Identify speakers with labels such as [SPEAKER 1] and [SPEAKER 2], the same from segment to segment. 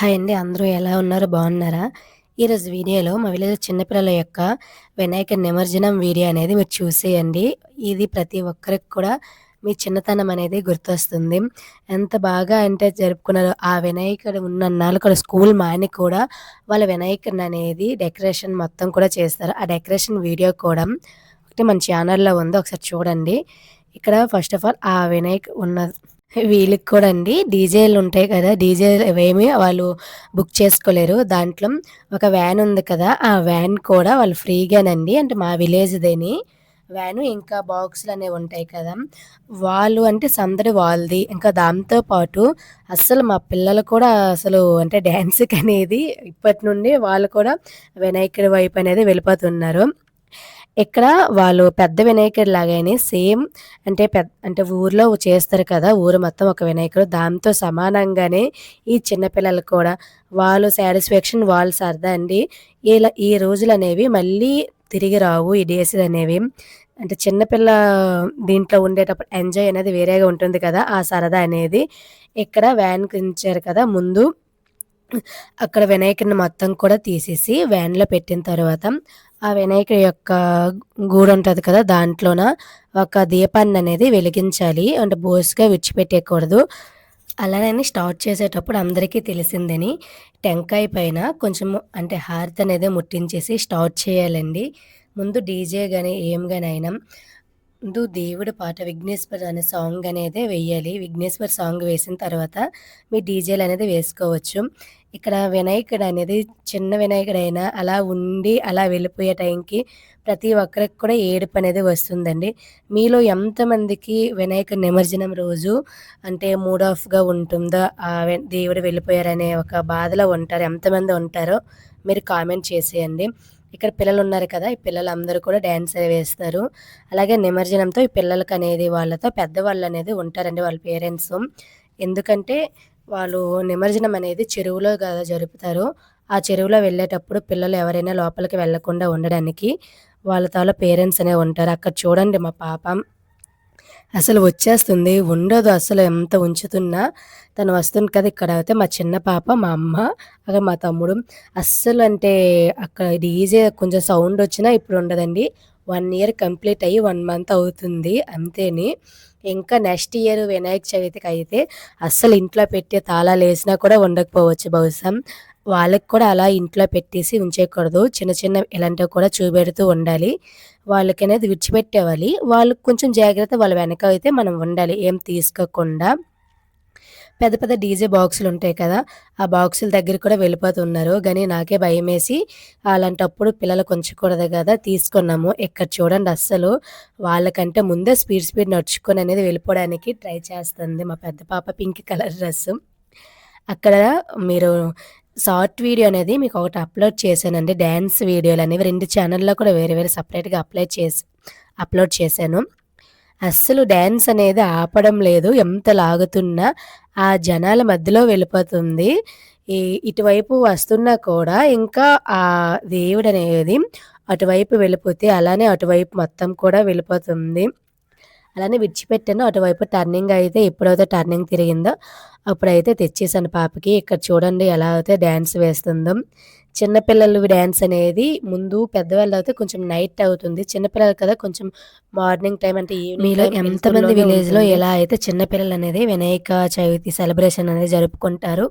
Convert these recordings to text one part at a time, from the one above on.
[SPEAKER 1] Hi అండి. అందరూ ఎలా ఉన్నారు? బాగున్నారా? ఈరోజు వీడియోలో మా విలేజ్ చిన్నపిల్లల యొక్క వినాయక నిమజ్జనం వీడియో అనేది మీరు చూసేయండి. ఇది ప్రతి ఒక్కరికి కూడా మీ చిన్నతనం అనేది గుర్తొస్తుంది. ఎంత బాగా అంటే జరుపుకున్నారో ఆ వినాయకుడు ఉన్న కూడా స్కూల్ మాని కూడా వాళ్ళ వినాయకుడిని అనేది డెకరేషన్ మొత్తం కూడా చేస్తారు. ఆ డెకరేషన్ వీడియో కూడా ఒకటి మన ఛానల్‌లో ఉంది. ఒకసారి చూడండి. ఇక్కడ ఫస్ట్ ఆఫ్ ఆల్ ఆ వినాయక్ ఉన్న వీళ్ళకి కూడా అండి డీజేలు ఉంటాయి కదా! డీజేలు ఏమి వాళ్ళు బుక్ చేసుకోలేరు. దాంట్లో ఒక వ్యాన్ ఉంది కదా! ఆ వ్యాన్ కూడా వాళ్ళు ఫ్రీగానండి అంటే మా విలేజ్‌దేని వ్యాను ఇంకా బాక్సులనేవి ఉంటాయి కదా! వాళ్ళు అంటే సందడి వాళ్ళది. ఇంకా దాంతో పాటు అస్సలు మా పిల్లలు కూడా అసలు అంటే డాన్స్‌కనేది ఇప్పటి నుండి వాళ్ళు కూడా వినాయకుడి వైపు అనేది వెళ్ళిపోతున్నారు. ఇక్కడ వాళ్ళు పెద్ద వినాయకుడు లాగానే సేమ్ అంటే పెద్ద అంటే ఊర్లో చేస్తారు కదా! ఊరు మొత్తం ఒక వినాయకుడు. దాంతో సమానంగానే ఈ చిన్నపిల్లలు కూడా వాళ్ళు సాటిస్ఫాక్షన్ వాళ్ళు సరదా అండి. ఇలా ఈ రోజులు అనేవి మళ్ళీ తిరిగి రావు. ఈ డేస్ అనేవి. అంటే చిన్నపిల్ల దీంట్లో ఉండేటప్పుడు ఎంజాయ్ అనేది వేరేగా ఉంటుంది కదా! ఆ సరదా అనేది. ఇక్కడ వ్యాన్‌కి ఉంచారు కదా! ముందు అక్కడ వినాయకుడిని మొత్తం కూడా తీసేసి వ్యాన్‌లో పెట్టిన తర్వాత ఆ వినాయకుడి యొక్క గూడు ఉంటుంది కదా! దాంట్లోన ఒక దీపాన్ని అనేది వెలిగించాలి. అంటే బోసుగా విడిచిపెట్టేయకూడదు. అలానే స్టార్ట్ చేసేటప్పుడు అందరికీ తెలిసిందని టెంకాయ పైన కొంచెం అంటే హారతి అనేది ముట్టించేసి స్టార్ట్ చేయాలండి. ముందు డీజే కానీ ఏం కానీ అయినా ముందు దేవుడి పాట 'విఘ్నేశ్వర్' అనే సాంగ్ అనేది వేయాలి 'విఘ్నేశ్వర్' సాంగ్ వేసిన తర్వాత మీ డీజేలనేది వేసుకోవచ్చు. ఇక్కడ వినాయకుడు అనేది చిన్న వినాయకుడైనా అలా ఉండి అలా వెళ్ళిపోయే టైంకి ప్రతి ఒక్కరికి కూడా ఏడుపు అనేది వస్తుందండి. మీలో ఎంతమందికి వినాయక నిమజ్జనం రోజు అంటే మూడ్ ఆఫ్‌గా ఉంటుందో ఆ దేవుడు వెళ్ళిపోయారనే ఒక బాధలో ఉంటారు. ఎంతమంది ఉంటారో మీరు కామెంట్ చేసేయండి. ఇక్కడ పిల్లలు ఉన్నారు కదా! ఈ పిల్లలందరూ కూడా డ్యాన్స్ వేస్తారు. అలాగే నిమజ్జనంతో ఈ పిల్లలకనేది వాళ్ళతో పెద్దవాళ్ళు అనేది ఉంటారండి వాళ్ళ పేరెంట్స్ ఎందుకంటే వాళ్ళు నిమజ్జనం అనేది చెరువులో కదా జరుపుతారు. ఆ చెరువులో వెళ్ళేటప్పుడు పిల్లలు ఎవరైనా లోపలికి వెళ్ళకుండా ఉండడానికి వాళ్ళ తాల పేరెంట్స్ అనే ఉంటారు. అక్కడ చూడండి మా పాప అసలు వచ్చేస్తుంది. ఉండదు అసలు ఎంత ఉంచుతున్నా. తను వస్తుంది కదా! ఇక్కడ అయితే మా చిన్న పాప, మా అమ్మ, అక్కడ మా తమ్ముడు. అస్సలు అంటే అక్కడ డీజే కొంచెం సౌండ్ వచ్చినా ఇప్పుడు ఉండదండి. వన్ ఇయర్ కంప్లీట్ అయ్యి వన్ మంత్ అవుతుంది అంతేని. ఇంకా నెక్స్ట్ ఇయర్ వినాయక చవితికి అయితే అస్సలు ఇంట్లో పెట్టే తాళాలు వేసినా కూడా ఉండకపోవచ్చు బహుశా. వాళ్ళకి కూడా అలా ఇంట్లో పెట్టేసి ఉంచేయకూడదు. చిన్న చిన్న ఇలాంటివి కూడా చూపెడుతూ ఉండాలి. వాళ్ళకి అనేది విడిచిపెట్టేవాలి. వాళ్ళకి కొంచెం జాగ్రత్త వాళ్ళ వెనక అయితే మనం ఉండాలి. ఏం తీసుకోకుండా. పెద్ద పెద్ద డీజే బాక్సులు ఉంటాయి కదా! ఆ బాక్సుల దగ్గర కూడా వెళ్ళిపోతున్నారు. కానీ నాకే భయం వేసి అలాంటప్పుడు పిల్లలకి ఉంచకూడదు కదా తీసుకున్నాము. ఇక్కడ చూడండి అస్సలు వాళ్ళకంటే ముందే స్పీడ్ స్పీడ్ నడుచుకొని అనేది వెళ్ళిపోవడానికి ట్రై చేస్తుంది మా పెద్ద పాప పింక్ కలర్ డ్రెస్సు. అక్కడ మీరు షార్ట్ వీడియో అనేది మీకు ఒకటి అప్‌లోడ్ చేశానండి. డాన్స్ వీడియోలనేవి 2 ఛానెల్‌లో కూడా వేరే వేరే సెపరేట్‌గా అప్లై చేసి అప్‌లోడ్ చేశాను. అస్సలు డ్యాన్స్ అనేది ఆపడం లేదు. ఎంత లాగుతున్నా ఆ జనాల మధ్యలో వెళ్ళిపోతుంది. ఈ ఇటువైపు వస్తున్నా కూడా ఇంకా ఆ దేవుడనేది అటువైపు వెళ్ళిపోతే అలానే అటువైపు మొత్తం కూడా వెళ్ళిపోతుంది. అలానే విడిచిపెట్టాను. అటువైపు టర్నింగ్ అయితే ఎప్పుడైతే టర్నింగ్ తిరిగిందో అప్పుడైతే తెచ్చేసాను పాపకి. ఇక్కడ చూడండి ఎలా అయితే డ్యాన్స్ వేస్తుందో. చిన్న పిల్లలు డాన్స్ అనేది ముందు పెద్దవాళ్ళదైతే కొంచెం నైట్ అవుతుంది. చిన్న పిల్లలు కదా! కొంచెం మార్నింగ్ టైమ్ అంటే మీలో
[SPEAKER 2] టైం
[SPEAKER 1] ఎంతమంది విలేజ్‌లో. ఎలా అయితే చిన్న పిల్లలనేది వినాయక చవితి సెలబ్రేషన్ అనేది జరుపుకుంటారు.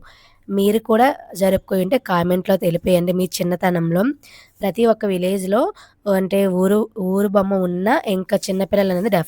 [SPEAKER 1] మీరు కూడా జరుపుకుంటే కామెంట్‌లో తెలిపేయండి మీ చిన్నతనంలో. ప్రతి ఒక్క విలేజ్‌లో అంటే ఊరు ఊరు బొమ్మ ఉన్న ఇంకా చిన్న పిల్లలనేది డెఫ్